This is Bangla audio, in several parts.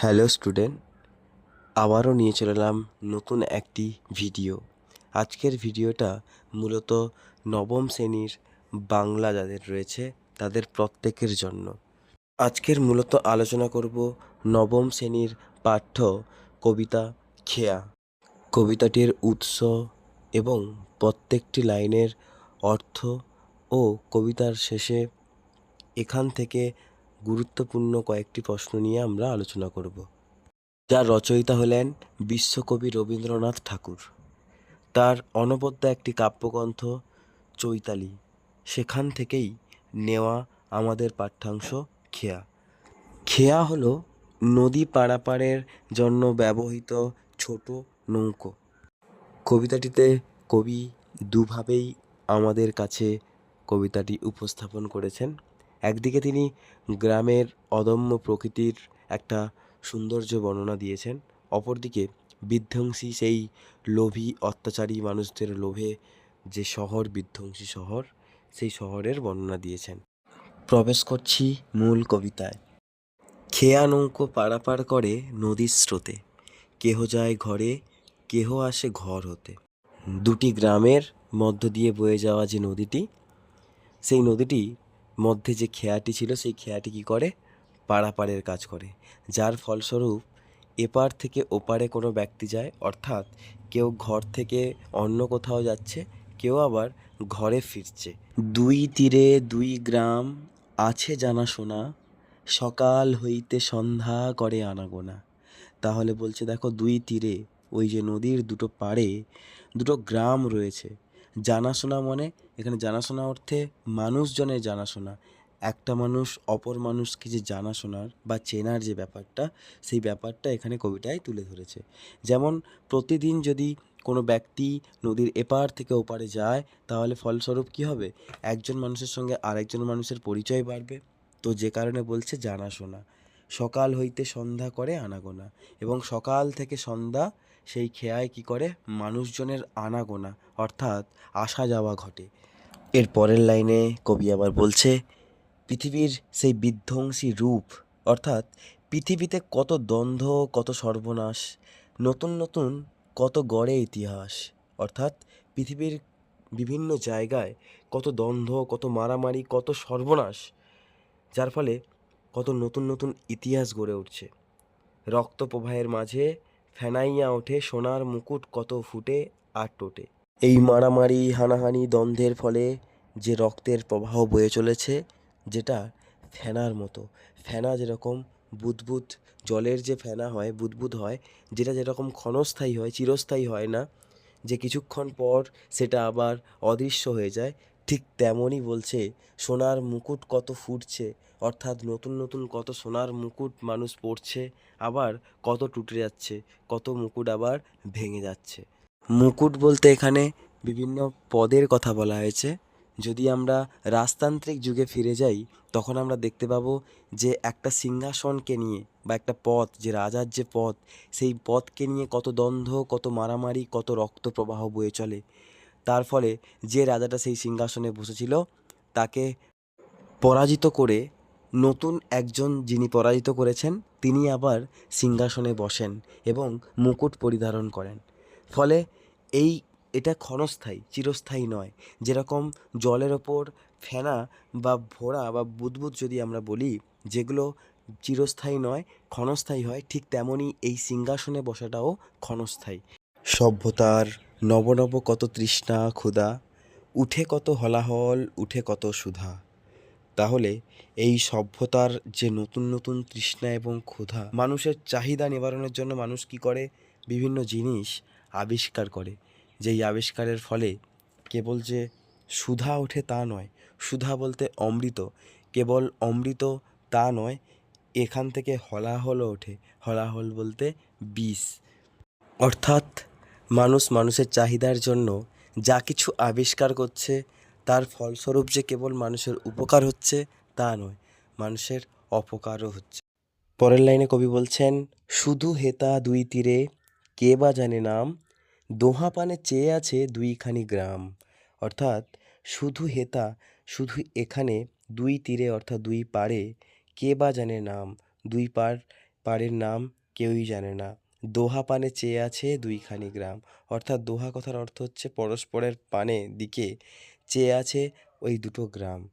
হ্যালো স্টুডেন্ট, আবারও নিয়ে চলে এলাম নতুন একটি ভিডিও। আজকের ভিডিওটা মূলত নবম শ্রেণির বাংলা যাদের রয়েছে তাদের প্রত্যেকের জন্য। আজকের মূলত আলোচনা করব নবম শ্রেণির পাঠ্য কবিতা খেয়া। কবিতাটির উৎস এবং প্রত্যেকটি লাইনের অর্থ ও কবিতার শেষে এখান থেকে গুরুত্বপূর্ণ কয়েকটি প্রশ্ন নিয়ে আমরা আলোচনা করব। যার রচয়িতা হলেন বিশ্বকবি রবীন্দ্রনাথ ঠাকুর। তার অনবদ্য একটি কাব্যগ্রন্থ চৈতালি। সেখান থেকেই নেওয়া আমাদের পাঠ্যাংশ খেয়া। খেয়া হলো নদী পারাপারের জন্য ব্যবহৃত ছোট নৌকো। কবিতাটিতে কবি দুভাবেই আমাদের কাছে কবিতাটি উপস্থাপন করেছেন। একদিকে তিনি গ্রামের অদম্য প্রকৃতির একটা সৌন্দর্য বর্ণনা দিয়েছেন, অপরদিকে বিধ্বংসী সেই লোভী, অত্যাচারী মানুষদের লোভে যে শহর বিধ্বংসী শহর, সেই শহরের বর্ণনা দিয়েছেন। প্রবেশ করছি মূল কবিতায়। খেয়া নৌকো পারাপার করে নদীর স্রোতে। কেহ যায় ঘরে, কেহ আসে ঘর হতে। দুটি গ্রামের মধ্য দিয়ে বয়ে যাওয়া যে নদীটি, সেই নদীটি মধ্যে যে খেয়াটি ছিল, সেই খেয়াটি কী করে? পারাপারের কাজ করে। যার ফলস্বরূপ এপার থেকে ওপারে কোনো ব্যক্তি যায়, অর্থাৎ কেউ ঘর থেকে অন্য কোথাও যাচ্ছে, কেউ আবার ঘরে ফিরছে। দুই তীরে দুই গ্রাম আছে জানাশোনা, সকাল হইতে সন্ধ্যা করে আনাগোনা। তাহলে বলছে, দেখো, দুই তীরে, ওই যে নদীর দুটো পাড়ে দুটো গ্রাম রয়েছে। জানাশোনা মানে এখানে জানাশোনা অর্থে মানুষজনের জানাশোনা। একটা মানুষ অপর মানুষকে যে জানাশোনার বা চেনার যে ব্যাপারটা, সেই ব্যাপারটা এখানে কবিতায় তুলে ধরেছে। যেমন, প্রতিদিন যদি কোনো ব্যক্তি নদীর এপার থেকে ওপারে যায়, তাহলে ফলস্বরূপ কী হবে? একজন মানুষের সঙ্গে আরেকজন মানুষের পরিচয় বাড়বে। তো যে কারণে বলছে জানাশোনা। সকাল হইতে সন্ধ্যা করে আনাগোনা এবং সকাল থেকে সন্ধ্যা সেই খেয়ায় কি করে? মানুষজনের আনাগোনা, অর্থাৎ আসা যাওয়া ঘটে। এর পরের লাইনে কবি আবার বলছে, পৃথিবীর সেই বিধ্বংসী রূপ, অর্থাৎ পৃথিবীতে কত দ্বন্দ্ব, কত সর্বনাশ, নতুন নতুন কত গড়ে ইতিহাস, অর্থাৎ পৃথিবীর বিভিন্ন জায়গায় কত দ্বন্দ্ব, কত মারামারি, কত সর্বনাশ, যার ফলে কত নতুন নতুন ইতিহাস গড়ে উঠছে। রক্ত প্রবাহের মাঝে ফেনাইয়া ওঠে সোনার মুকুট কত ফুটে আর টোটে। এই মারামারি, হানাহানি দ্বন্দ্বের ফলে যে রক্তের প্রবাহ বয়ে চলেছে, যেটা ফেনার মতো। ফেনা যেরকম বুদবুদ, জলের যে ফেনা হয়, বুদবুদ হয়, যেটা যেরকম ক্ষণস্থায়ী হয়, চিরস্থায়ী হয় না, যে কিছুক্ষণ পর সেটা আবার অদৃশ্য হয়ে যায় ঠিক তেমনই বলছে, সোনার মুকুট কত ফুটছে, অর্থাৎ নতুন নতুন কত সোনার মুকুট মানুষ পরছে আবার কত টুটে যাচ্ছে, কত মুকুট আবার ভেঙে যাচ্ছে। মুকুট বলতে এখানে বিভিন্ন পদের কথা বলা হয়েছে। যদি আমরা রাজতান্ত্রিক যুগে ফিরে যাই, তখন আমরা দেখতে পাবো যে একটা সিংহাসনকে নিয়ে বা একটা পথ, যে রাজার যে পথ, সেই পথকে নিয়ে কত দ্বন্দ্ব, কত মারামারি, কত রক্ত প্রবাহ বয়ে চলে। তার ফলে যে রাজাটা সেই সিংহাসনে বসেছিল, তাকে পরাজিত করে নতুন একজন যিনি পরাজিত করেছেন, তিনি আবার সিংহাসনে বসেন এবং মুকুট পরিধারণ করেন। ফলে এই, এটা ক্ষণস্থায়ী, চিরস্থায়ী নয়। যেরকম জলের ওপর ফেনা বা ভোড়া বা বুদবুদ যদি আমরা বলি, যেগুলো চিরস্থায়ী নয়, ক্ষণস্থায়ী হয়, ঠিক তেমনই এই সিংহাসনে বসাটাও ক্ষণস্থায়ী। সভ্যতার নবনব কত তৃষ্ণা ক্ষুধা, উঠে কত হলাহল, উঠে কত সুধা। তাহলে এই সভ্যতার যে নতুন নতুন তৃষ্ণা এবং ক্ষুধা, মানুষের চাহিদা নিবারণের জন্য মানুষ কি করে? বিভিন্ন জিনিস আবিষ্কার করে। যেই আবিষ্কারের ফলে কেবল যে সুধা ওঠে তা নয়, সুধা বলতে অমৃত, কেবল অমৃত তা নয়, এখান থেকে হলাহলও ওঠে। হলাহল বলতে বিষ। অর্থাৎ মানুষ মানুষের চাহিদার জন্য যা কিছু আবিষ্কার করছে, তার ফলস্বরূপ যে কেবল মানুষের উপকার হচ্ছে, তা নয়, মানুষের অপকারও হচ্ছে। পরের লাইনে কবি বলছেন, শুধু হেতা দুই তীরে, কে বা জানে নাম? দোহা পানে চেয়ে আছে দুইখানি গ্রাম। অর্থাৎ, শুধু হেতা, শুধু এখানে দুই তীরে, অর্থাৎ দুই পাড়ে, কে বা জানে নাম? দুই পার পাড়ের নাম কেউই জানে না। দোহা পানে চেয়ে আছে দুইখানি গ্রাম। অর্থাৎ দোহা কথার অর্থ হচ্ছে পরস্পরের পানে দিকে চেয়ে আছে ওই দুটো গ্রাম।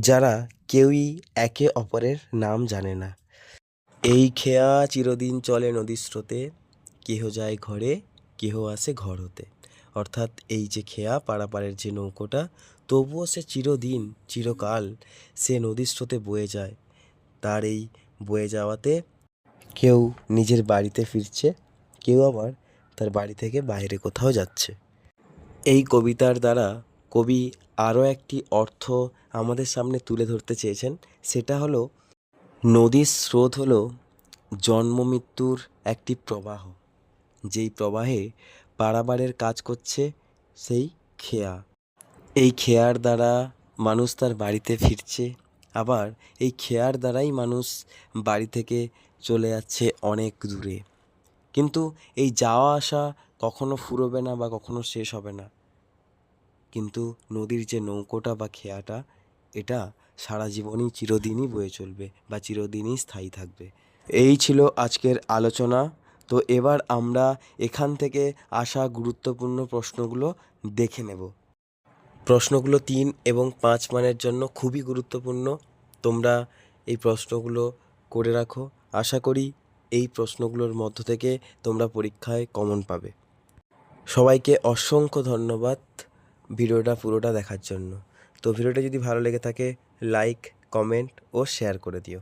যারা কেউই একে অপরের নাম জানে না। এই খেয়া চিরদিন চলে নদীর স্রোতে, কেহ যায় ঘরে, কেহ আসে ঘর হতে। অর্থাৎ এই যে খেয়া পাড়াপাড়ের যে নৌকোটা, তবুও সে চিরদিন, চিরকাল সে নদীর স্রোতে বয়ে যায়। তার এই বয়ে যাওয়াতে কেউ নিজের বাড়িতে ফিরছে, কেউ আবার তার বাড়ি থেকে বাইরে কোথাও যাচ্ছে। এই কবিতার দ্বারা কবি আরও একটি অর্থ আমাদের সামনে তুলে ধরতে চেয়েছেন, সেটা হলো, নদীর স্রোত হলো জন্ম মৃত্যুর একটি প্রবাহ। যেই প্রবাহে পারাবারের কাজ করছে সেই খেয়া। এই খেয়ার দ্বারা মানুষ তার বাড়িতে ফিরছে, আবার এই খেয়ার দ্বারাই মানুষ বাড়ি থেকে চলে যাচ্ছে অনেক দূরে। কিন্তু এই যাওয়া আসা কখনো ফুরোবে না বা কখনো শেষ হবে না। কিন্তু নদীর যে নৌকোটা বা খেয়াটা, এটা সারা জীবনই চিরদিনই বয়ে চলবে বা চিরদিনই স্থায়ী থাকবে। এই ছিল আজকের আলোচনা। তো এবার আমরা এখান থেকে আসা গুরুত্বপূর্ণ প্রশ্নগুলো দেখে নেব। প্রশ্নগুলো তিন এবং পাঁচ মানের জন্য খুবই গুরুত্বপূর্ণ। তোমরা এই প্রশ্নগুলো করে রাখো। আশা করি এই প্রশ্নগুলোর মধ্য থেকে তোমরা পরীক্ষায় কমন পাবে। সবাইকে অসংখ্য ধন্যবাদ ভিডিওটা পুরোটা দেখার জন্য। তো ভিডিওটা যদি ভালো লেগে থাকে লাইক কমেন্ট ও শেয়ার করে দিও।